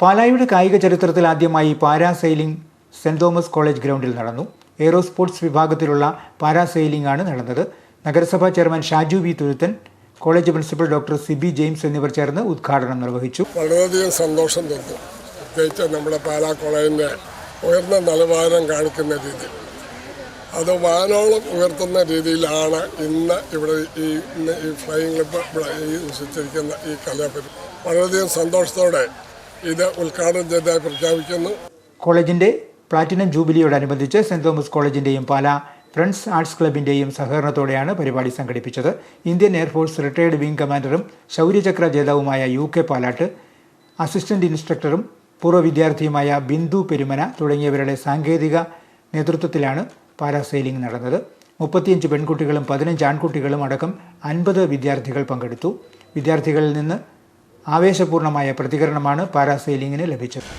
പാലായുടെ കായിക ചരിത്രത്തിൽ ആദ്യമായി പാരാസെയിലിംഗ് സെന്റ് തോമസ് കോളേജ് ഗ്രൗണ്ടിൽ നടന്നു. എയ്റോ സ്പോർട്സ് വിഭാഗത്തിലുള്ള പാരാസെയിലിംഗ് ആണ് നടന്നത്. നഗരസഭാ chairman Shaju V Thuruthan college principal doctor Siby James എന്നിവർ ചേർന്ന് ഉദ്ഘാടനം നിർവഹിച്ചു. വളരെയധികം സന്തോഷം തരുന്നു. പ്രത്യേകിച്ച് നമ്മുടെ പാലാ കോളേജിന്റെ ഉയർന്ന നിലവാരം കാണിക്കുന്ന രീതി. അത് വാനോളം ഉയർത്തുന്ന രീതിയിലാണ് ഇന്ന് ഇവിടെ ഈ ഇന്ന് ഈ ഫ്ലൈയിങ് ഇവിടെ ഈ നിശ്ചയിച്ചിരിക്കുന്ന ഈ കലാപരി വളരെയധികം സന്തോഷത്തോടെ ഇത് ഉദ്ഘാടനം ചെയ്തതായി പ്രഖ്യാപിക്കുന്നു. കോളേജിന്റെ പ്ലാറ്റിനം ജൂബിലിയോടനുബന്ധിച്ച് സെന്റ് തോമസ് കോളേജിന്റെയും പാല ഫ്രണ്ട്സ് ആർട്സ് ക്ലബിന്റെയും സഹകരണത്തോടെയാണ് പരിപാടി സംഘടിപ്പിച്ചത്. Indian air force retired wing കമാൻഡറും Shaurya Chakra ജേതാവുമായ യു കെ പാലാട്ട് അസിസ്റ്റന്റ് ഇൻസ്ട്രക്ടറും പൂർവ വിദ്യാർത്ഥിയുമായ ബിന്ദു പെരുമന തുടങ്ങിയവരുടെ സാങ്കേതിക നേതൃത്വത്തിലാണ് പാരാസെയിലിംഗ് നടന്നത്. മുപ്പത്തിയഞ്ച് പെൺകുട്ടികളും പതിനഞ്ച് ആൺകുട്ടികളും അടക്കം അൻപത് വിദ്യാർത്ഥികൾ പങ്കെടുത്തു. വിദ്യാർത്ഥികളിൽ നിന്ന് ആവേശപൂർണമായ പ്രതികരണമാണ് പാരാസെയിലിംഗിന് ലഭിച്ചത്.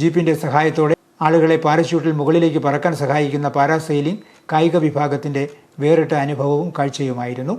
ജീപ്പിന്റെ സഹായത്തോടെ ആളുകളെ പാരച്യൂട്ടിൽ മുകളിലേക്ക് പറക്കാൻ സഹായിക്കുന്ന പാരാസെയിലിംഗ് കായിക വിഭാഗത്തിന്റെ വേറിട്ട അനുഭവവും കാഴ്ചയുമായിരുന്നു.